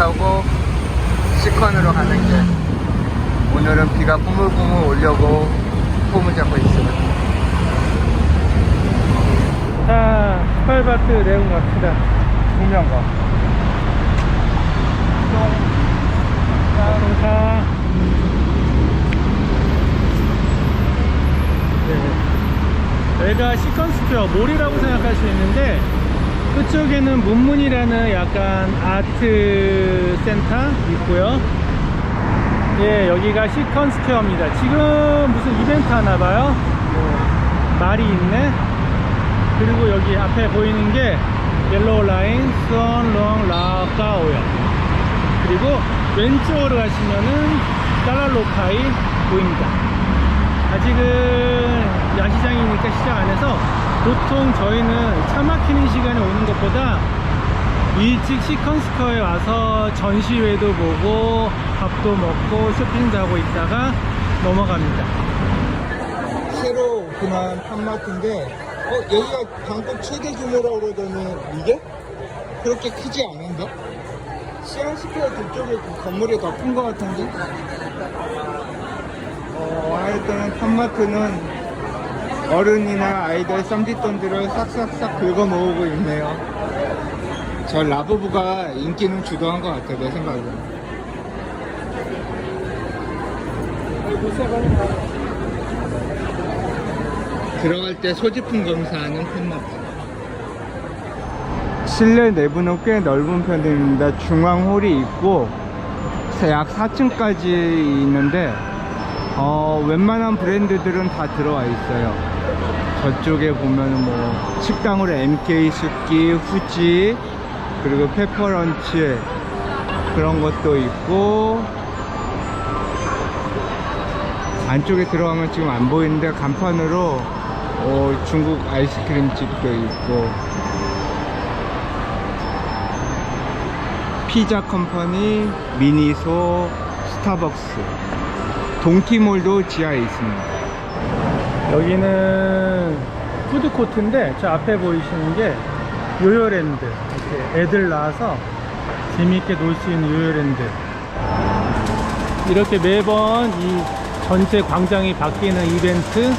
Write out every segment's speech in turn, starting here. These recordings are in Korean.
타고 시컨으로 가는 길. 오늘은 비가 꾸물꾸물 오려고 폼을 잡고 있습니다. 자, 스팔바트 레온 갑시다. 분명거. 자동차. 네. 여기가 시컨 스퀘어 몰이라고 생각할 수 있는데 그쪽에는 문문이라는 약간 아트 센터 있고요. 예, 여기가 시컨 스퀘어입니다. 지금 무슨 이벤트 하나 봐요. 뭐, 말이 있네. 그리고 여기 앞에 보이는 게 옐로우 라인 수원롱 라카오요. 그리고 왼쪽으로 가시면은 달랄로파이 보입니다. 아직은 야시장이니까 시작 안 해서 보통 저희는 차 막히는 시간에 오는 것보다 일찍 시컨스커에 와서 전시회도 보고 밥도 먹고 쇼핑도 하고 있다가 넘어갑니다. 새로 오픈한 팜마트인데 어 여기가 방콕 최대 규모라고 그러더니 이게 그렇게 크지 않은데? 시안스퀘어 그쪽에 그 건물이 더 큰 것 같은데? 어 하여튼 팜마트는 어른이나 아이들 썸짓돈들을 싹싹싹 긁어 모으고 있네요. 저 라부부가 인기는 주도한 것 같아 내 생각에 들어갈 때 소지품 검사하는 팬마트 실내 내부는 꽤 넓은 편입니다. 중앙 홀이 있고 약 4층까지 있는데 어, 웬만한 브랜드들은 다 들어와 있어요 저쪽에 보면 뭐 식당으로 MK 스키, 후지 그리고 페퍼런치 그런 것도 있고 안쪽에 들어가면 지금 안 보이는데 간판으로 어, 중국 아이스크림 집도 있고 피자 컴퍼니, 미니소, 스타벅스 동티몰도 지하에 있습니다 여기는 푸드코트인데 저 앞에 보이시는 게 요요랜드. 이렇게 애들 나와서 재미있게 놀 수 있는 요요랜드. 이렇게 매번 이 전체 광장이 바뀌는 이벤트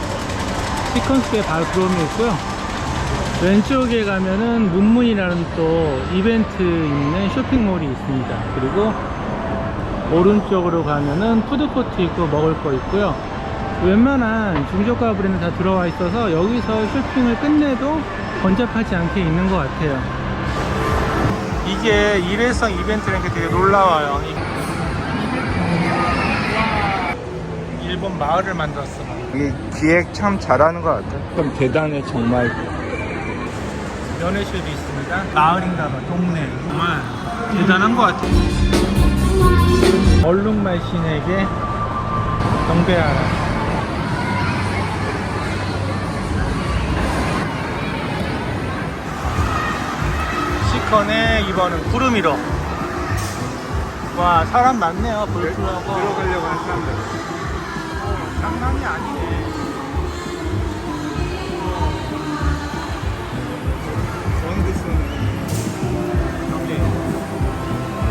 시퀀스에 바로 들어오면 있고요. 왼쪽에 가면은 문문이라는 또 이벤트 있는 쇼핑몰이 있습니다. 그리고 오른쪽으로 가면은 푸드코트 있고 먹을 거 있고요 웬만한 중저가 브랜드 다 들어와 있어서 여기서 쇼핑을 끝내도 번잡하지 않게 있는 것 같아요. 이게 일회성 이벤트라는 게 되게 놀라워요. 일본 마을을 만들었어. 이 기획 참 잘하는 것 같아 좀 대단해 정말 연애숍이 있습니다. 마을인가 봐 동네. 정말 대단한 것 같아요. 얼룩말 신에게 경배하라 시컨의 이번은 구름이로. 와 사람 많네요 볼프하고 들어가려고 하는 사람들. 장난이 아니네.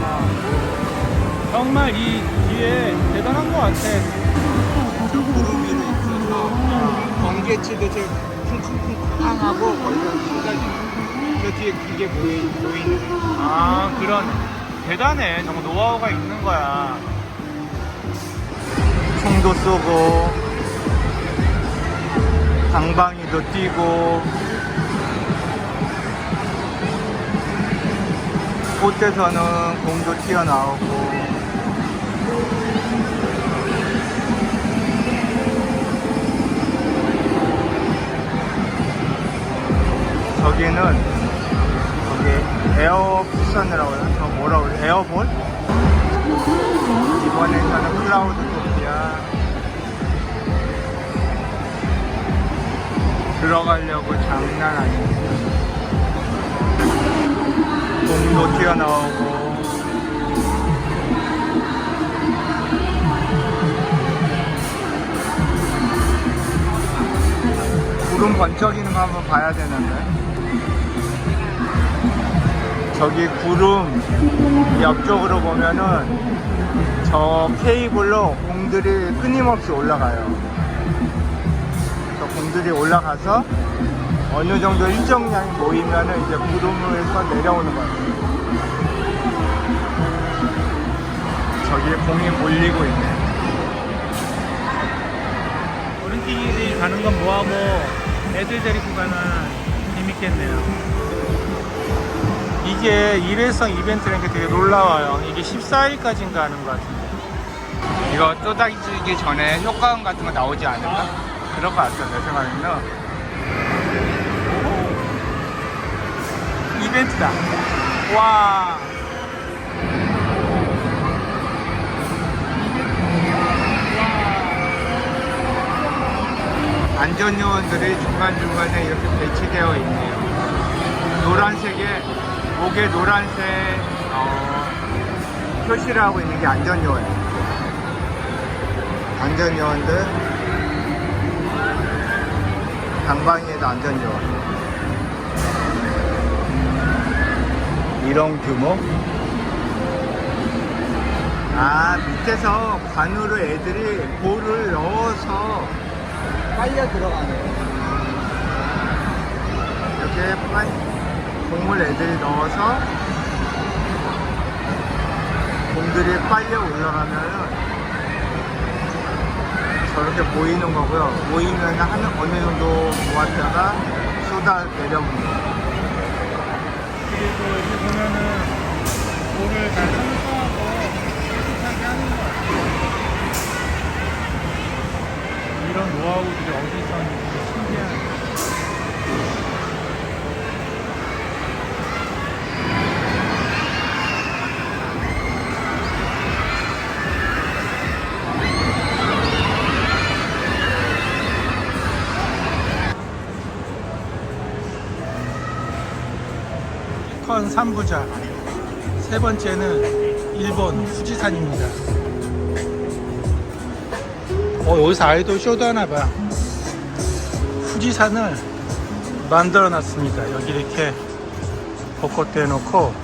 아, 정말 이 뒤에 대단한 것 같아. 구름 위로 있어서 번개치도 저 쿵쿵쿵쾅하고 거기서 쏟아지 는저 뒤에 그게 보이, 보이는 아 그런 대단해. 정말 노하우가 있는 거야. 총도 쏘고 방방이도 뛰고 꽃에서는 공도 튀어나오고. 저기는 에어 쿠션이라고 해요? 저 뭐라고 해요? 에어볼? 이번에서는 클라우드 토피아. 들어가려고 장난 아닙니다 공도 튀어나오고. 구름 번쩍이는 거 한번 봐야 되는데 저기 구름 옆쪽으로 보면은 저 케이블로 공들이 끊임없이 올라가요. 저 공들이 올라가서 어느 정도 일정량이 모이면은 이제 구름에서 내려오는 거예요. 저기에 공이 몰리고 있네. 어른끼리 가는 건 뭐하고 애들 데리고 가면 재밌겠네요. 이게 일회성 이벤트라는 게 되게 놀라워요. 이게 14일까지인가 하는 것 같은데. 이거 또다지기 전에 효과음 같은 거 나오지 않을까? 그럴 것 같아, 내 생각에는. 이벤트다. 와. 안전요원들이 중간중간에 이렇게 배치되어 있네요. 노란색에, 목에 노란색, 어, 표시를 하고 있는 게 안전요원이에요. 안전요원들, 방방이에도 안전요원. 이런 규모? 아, 밑에서 관으로 애들이 볼을 넣어서 빨려 들어가네. 이렇게 빨, 공을 애들이 넣어서 공들이 빨려 올라가면은 저렇게 보이는 거고요. 보이면 한 어느 정도 모았다가 쏟아 거. 그리고 여기 보면은 볼을 다 청소하고 깨끗하게 하는 것 같아요. 이런 노하우들이 어디서 컨 3부작 세 번째는 일본 후지산입니다. 어 여기서 아이돌 쇼도 하나 봐. 후지산을 만들어 놨습니다. 여기 이렇게 벚꽃 대 놓고.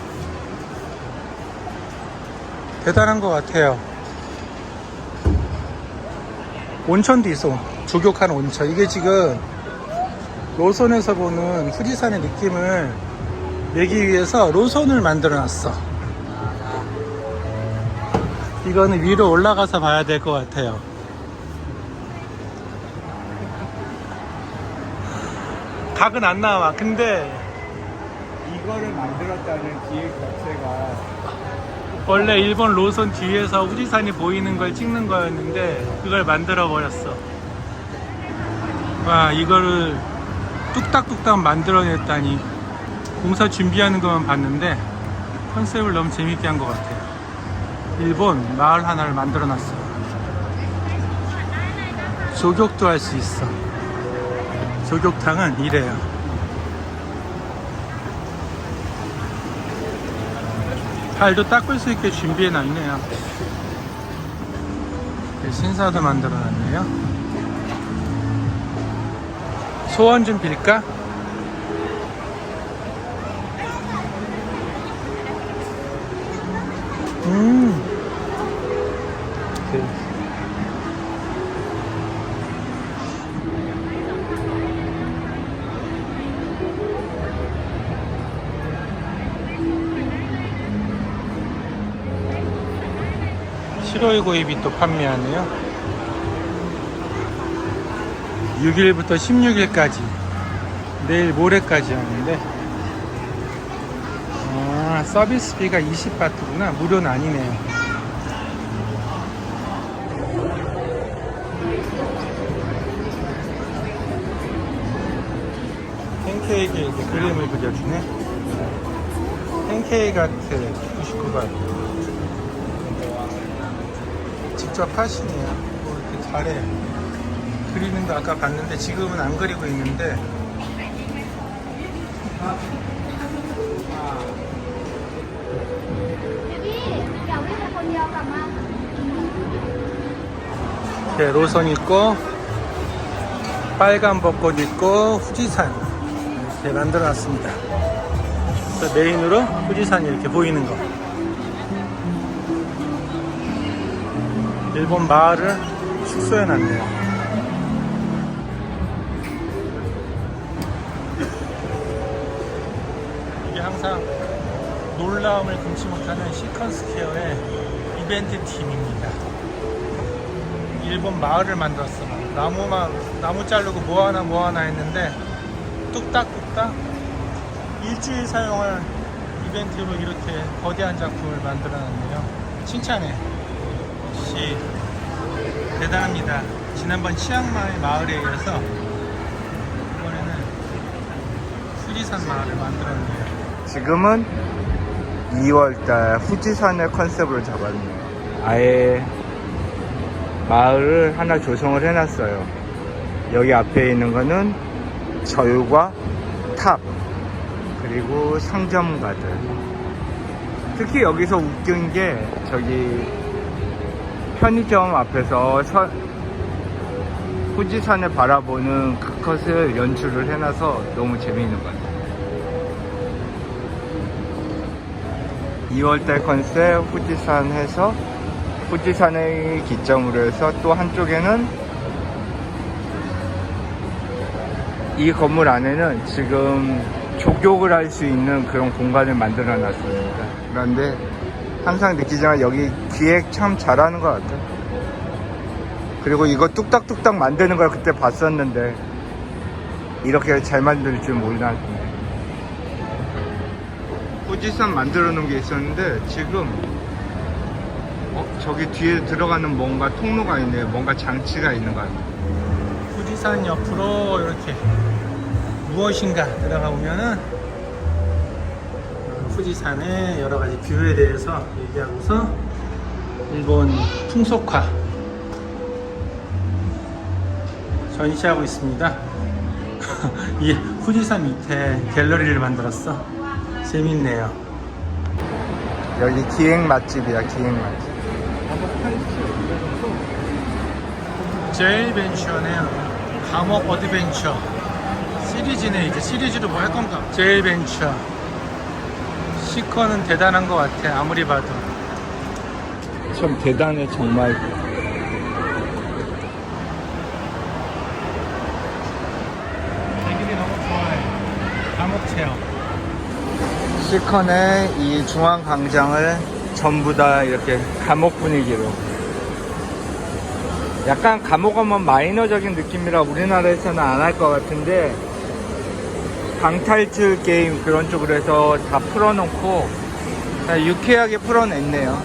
대단한 것 같아요. 온천도 있어. 조격한 온천. 이게 지금 로선에서 보는 후지산의 느낌을 내기 위해서 로선을 만들어 놨어. 이거는 위로 올라가서 봐야 될 것 같아요. 각은 안 나와. 근데 이거를 만들었다는 기획 자체가 원래 일본 로선 뒤에서 후지산이 보이는 걸 찍는 거였는데 그걸 만들어 버렸어. 와, 이거를 뚝딱뚝딱 만들어냈다니. 공사 준비하는 것만 봤는데 컨셉을 너무 재밌게 한 것 같아요. 일본 마을 하나를 만들어 놨어. 조격도 할 수 있어. 조격탕은 이래요. 발도 닦을 수 있게 준비해 놨네요. 신사도 만들어 놨네요. 소원 좀 빌까? 음. 오케이. 시로이 고입이 또 판매하네요. 6일부터 16일까지 내일 모레까지 하는데 아, 서비스비가 20바트구나. 무료는 아니네요. 팬케이크에 이렇게 그림을 그려주네. 팬케이크 같아. 99바트. 직접 하시네요. 뭐 이렇게 잘해. 그리는 거 아까 봤는데 지금은 안 그리고 있는데 예, 네, 로선 있고 빨간 벚꽃 있고 후지산 이렇게 만들어 놨습니다. 메인으로 후지산이 이렇게 보이는 거. 일본 마을을 축소해 놨네요. 놀라움을 금치 못하는 시퀀스 케어의 이벤트 팀입니다. 일본 마을을 만들었어. 나무만 나무 자르고 뭐 하나 뭐 하나 했는데 뚝딱뚝딱 일주일 사용할 이벤트로 이렇게 거대한 작품을 만들어놨네요. 칭찬해. 역시 대단합니다. 지난번 치앙마이 마을에 이어서 이번에는 수리산 마을을 만들었네요. 지금은 2월달 후지산을 컨셉으로 잡았네요. 아예 마을을 하나 조성을 해놨어요. 여기 앞에 있는 거는 절과 탑 그리고 상점가들. 특히 여기서 웃긴 게 저기 편의점 앞에서 서, 후지산을 바라보는 그것을 연출을 해놔서 너무 재미있는 것 같아요. 2월달 컨셉 후지산 해서 후지산을 기점으로 해서 또 한쪽에는 이 건물 안에는 지금 족욕을 할 수 있는 그런 공간을 만들어 놨습니다. 그런데 항상 느끼지만 여기 기획 참 잘하는 것 같아요. 그리고 이거 뚝딱뚝딱 만드는 걸 그때 봤었는데 이렇게 잘 만들 줄 몰랐네. 후지산 만들어 놓은 게 있었는데 지금 어, 저기 뒤에 들어가는 뭔가 통로가 있네요. 뭔가 장치가 있는 것 같아요. 후지산 옆으로 이렇게 무엇인가 들어가 보면은 후지산의 여러 가지 뷰에 대해서 얘기하고서 일본 풍속화 전시하고 있습니다. 이 후지산 밑에 갤러리를 만들었어. 재밌네요. 여기 기획 맛집이야 기획 맛집 제일 벤처네요. 감옥 어드벤처 시리즈네 이제 시리즈로 뭐 할 건가? 제일 벤처 시커는 대단한 것 같아 아무리 봐도 참 대단해 정말 애기들이 너무 좋아해 감옥 체험 시컨의 이 중앙 광장을 전부 다 이렇게 감옥 분위기로. 약간 감옥 하면 마이너적인 느낌이라 우리나라에서는 안 할 것 같은데 방탈출 게임 그런 쪽으로 해서 다 풀어놓고 유쾌하게 풀어냈네요.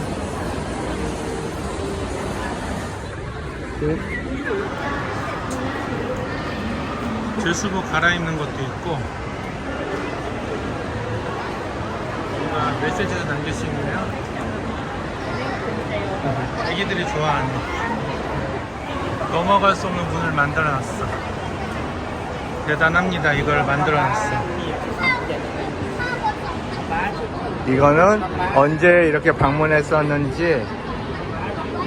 제수복 갈아입는 것도 있고 뭔가 메시지도 남길 수 있네요. 애기들이 좋아하는 넘어갈 수 없는 문을 만들어놨어. 대단합니다. 이걸 만들어놨어. 이거는 언제 이렇게 방문했었는지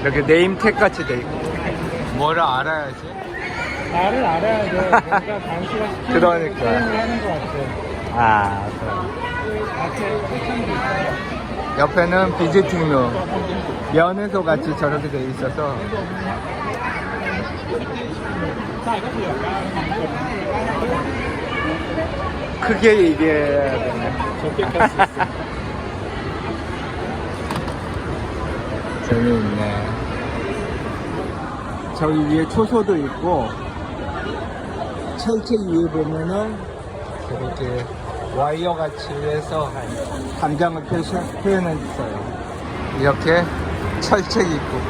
이렇게 네임택 같이 돼 있고. 뭐를 알아야지? 나를 알아야 돼. 뭔가 당시가 시키는 그러니까. 하는 것 같아. 아 포천도 있어요 옆에는 비지팅룸 면회소 같이 저렇게 돼 있어서. 크게 있어 재미있네. 저기 위에 초소도 있고 철책 위에 보면은 이렇게 와이어 같이 해서 감장을 표시- 표현했어요. 이렇게 철책이 있고.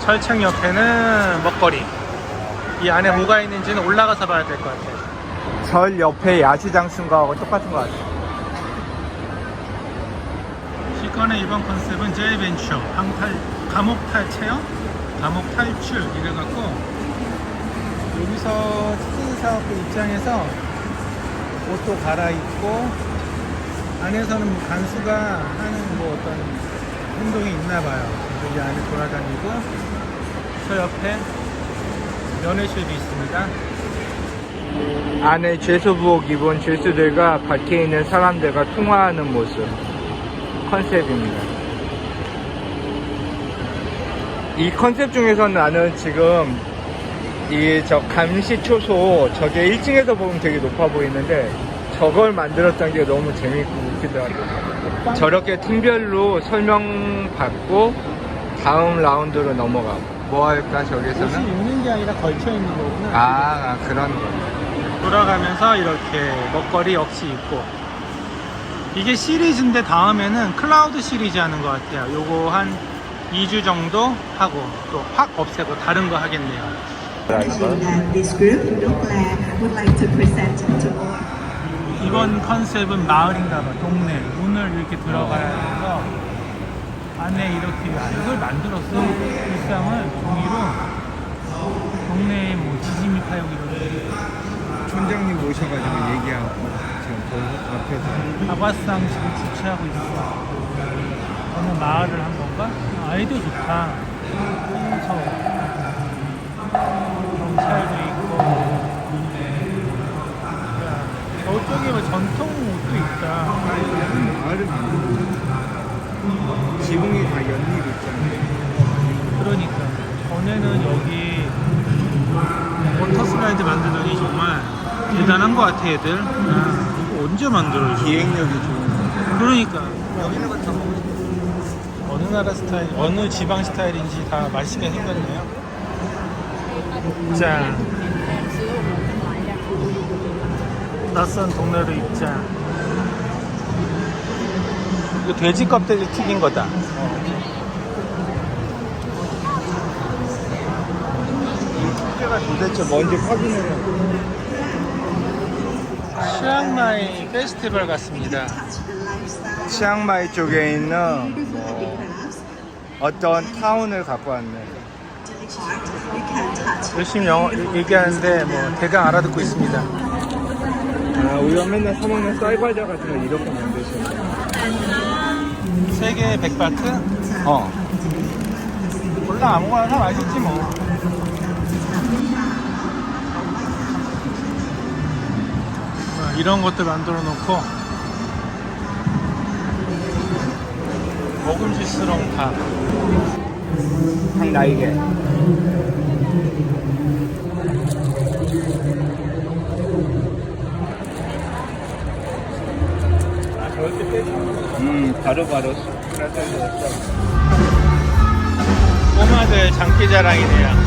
철창 옆에는 먹거리. 이 안에 뭐가 있는지는 올라가서 봐야 될 것 같아요. 절 옆에 야시장 쓴 거하고 똑같은 것 같아요. 시건의 이번 컨셉은 제이벤처 방탈 감옥 탈체요 감옥 탈출 이래갖고 여기서 스키 사업부 입장에서 옷도 갈아입고 안에서는 뭐 간수가 하는 뭐 어떤 행동이 있나 봐요. 이 안에 돌아다니고 저 옆에 면회실도 있습니다. 안에 죄수부엌 입은 죄수들과 밖에 있는 사람들과 통화하는 모습. 컨셉입니다. 이 컨셉 중에서는 나는 지금 이 저 감시 초소 저게 1층에서 보면 되게 높아 보이는데 저걸 만들었던 게 너무 재밌고 웃기더라고요. 저렇게 팀별로 설명받고 다음 라운드로 넘어가고 뭐 할까 옷이 저기서는? 입는 게 아니라 걸쳐 있는 거구나. 아 그런 거. 돌아가면서 이렇게 먹거리 역시 있고 이게 시리즈인데 다음에는 클라우드 시리즈 하는 것 같아요 요거 한 2주 정도 하고 또 확 없애고 다른 거 하겠네요 And this group, Dokla, would like to present to all. 이번 컨셉은 마을인가 봐 동네 문을 이렇게 들어가야 해서 안에 이렇게 아, 이걸 만들었어 일상을 종이로 동네에 뭐 지짐이 파역 이런 촌장님 모셔가지고 얘기하고 지금 저 앞에서 아바상 지금 주최하고 있어. 어느 마을을 한 건가? 아, 아이디어 좋다. 저 경찰 저쪽에 뭐 전통 옷도 있다. 만들고 지붕이 다 연립 있잖아요. 그러니까 전에는 여기 워터 슬라이드 만들더니 정말 대단한 것 같아 애들. 야, 이거 언제 만들어줘? 기획력이 좋은 그러니까 여기 있는 거다 먹고 싶어. 어느 나라 스타일, 어느 지방 스타일인지 다 맛있게 생겼네요. 자, 낯선 동네로 입자. 이거 돼지 껍데기 튀긴 거다. 숙제가 도대체 뭔지 확인을 치앙마이 페스티벌 같습니다. 치앙마이 쪽에 있는 뭐 어떤 타운을 갖고 왔네. 열심히 영어 얘기하는데 뭐 대강 알아듣고 있습니다. 아, 우리가 맨날 사먹는 쌀과자 같은 거 이렇게 만드시는 세계 백바트? 어. 몰라 아무거나 다 맛있지 뭐. 아, 이런 것들 만들어 놓고 먹음직스러운 밥. 음, 바로바로 꼬마들 장기 자랑이네요.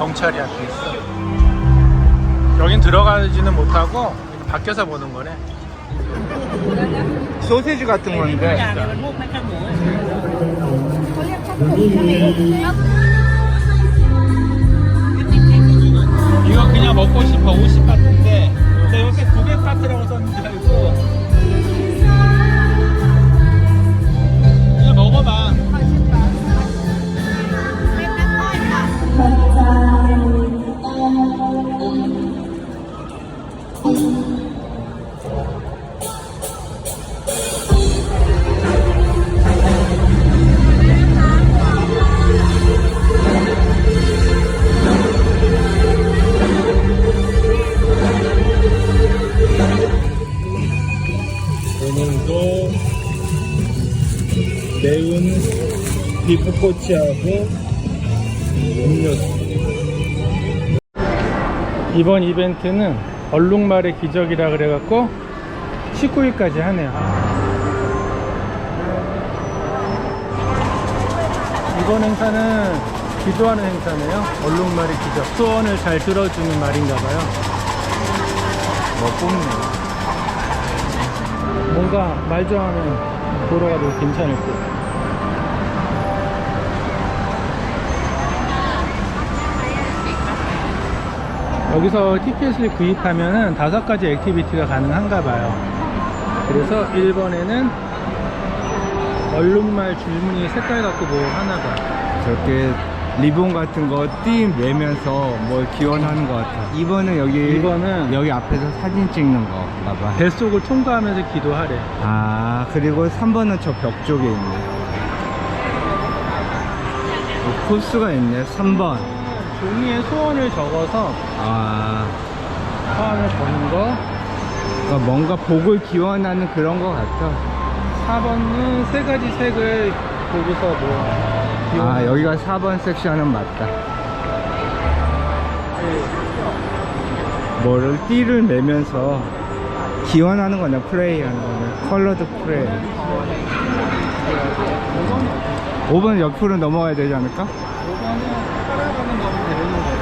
경찰이 앞에 있어. 여긴 들어가지는 못하고 밖에서 보는 거네. 소세지 같은 건데. 이거 그냥 먹고 싶어. 50바트인데. 내 옆에 900바트라고 썼는 줄 알고 벚꽃이하고 음료수. 이번 이벤트는 얼룩말의 기적이라 그래갖고 19일까지 하네요. 이번 행사는 기도하는 행사네요. 얼룩말의 기적. 소원을 잘 들어주는 말인가봐요. 뭐 뽑네. 뭔가 말 좋아하면 보러 가도 괜찮을 듯. 여기서 티켓을 구입하면은 다섯 가지 액티비티가 가능한가 봐요. 그래서 1번에는 얼룩말 줄무늬 색깔 갖고 뭐 하나 봐. 저렇게 리본 같은 거띠 매면서 뭘 기원하는 것 같아. 이번은 여기 이번은 여기 앞에서 사진 찍는 거 봐봐. 뱃속을 통과하면서 기도하래. 아 그리고 3번은 저 벽 쪽에 있네. 어, 코스가 있네. 3번. 종이에 소원을 적어서 아 소원을 버는 거. 그러니까 뭔가 복을 기원하는 그런 것 같아. 4번은 세 가지 색을 보고서 뭐. 아 기원하는 여기가 4번 섹션은 맞다. 뭐를 띠를 매면서 기원하는 거네. 프레이 하는 거네. 컬러드 프레이. 5번 옆으로 넘어가야 되지 않을까? 5번은 따라가는 거면 되는 거예요.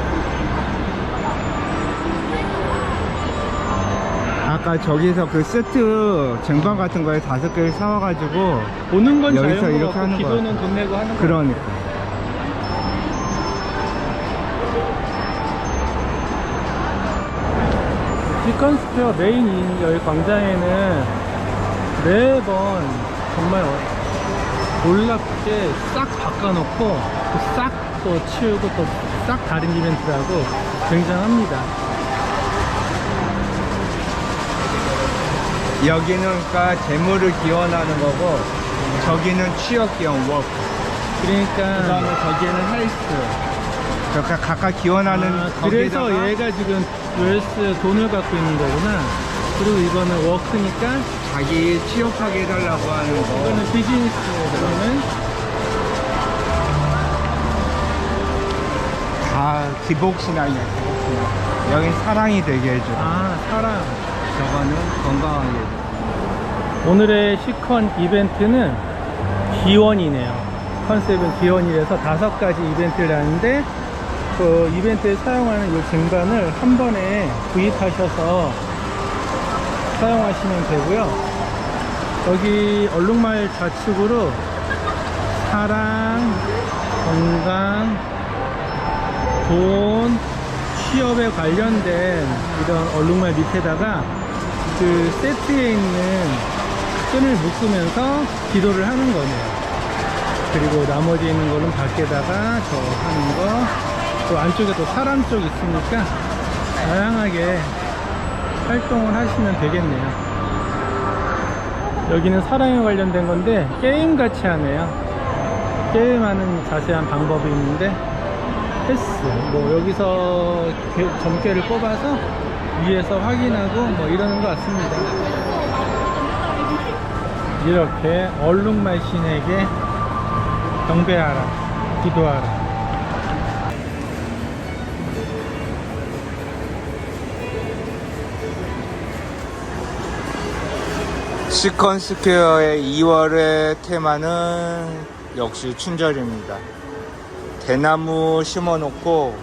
아까 저기서 그 세트 쟁반 같은 거에 다섯 개를 사와가지고 보는 건 여기서 이렇게 것 같고 하는 기도는 거야. 돈 내고 하는 거 그러니까 시컨스퀘어 메인 이- 여기 광장에는 매번 정말 어- 놀랍게 싹 바꿔놓고 싹 또 치우고 또 싹 다른 이벤트라고 굉장합니다. 여기는 그러니까 재물을 기원하는 거고 저기는 취업 기원 워크 그러니까 그다음에 저기는 헬스 그러니까 각각 기원하는 아, 그래서 거기에다가 얘가 지금 웰스 돈을 갖고 있는 거구나. 그리고 이거는 워크니까 자기 취업하게 해달라고 하는 거. 이거는 비즈니스 그러면 다 기복 신앙이야 기복 신앙. 여긴 사랑이 되게 해줘 아 사랑. 저거는 건강하게 오늘의 시컨 이벤트는 기원이네요. 컨셉은 기원이라서 다섯 가지 이벤트를 하는데 그 이벤트에 사용하는 이 쟁반을 한 번에 구입하셔서 사용하시면 되고요. 여기 얼룩말 좌측으로 사랑, 건강, 돈, 취업에 관련된 이런 얼룩말 밑에다가 그 세트에 있는 끈을 묶으면서 기도를 하는 거네요. 그리고 나머지 있는 거는 밖에다가 저 하는 거, 또 안쪽에 또 사람 쪽 있으니까 다양하게 활동을 하시면 되겠네요. 여기는 사랑에 관련된 건데 게임 같이 하네요. 게임하는 자세한 방법이 있는데 패스 뭐 여기서 개- 점괘를 뽑아서 위에서 확인하고 뭐 이러는 것 같습니다. 이렇게 얼룩말 신에게 경배하라, 기도하라. 시컨 스퀘어의 2월의 테마는 역시 춘절입니다. 대나무 심어놓고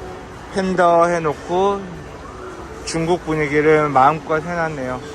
팬더 해놓고 중국 분위기를 마음껏 해놨네요.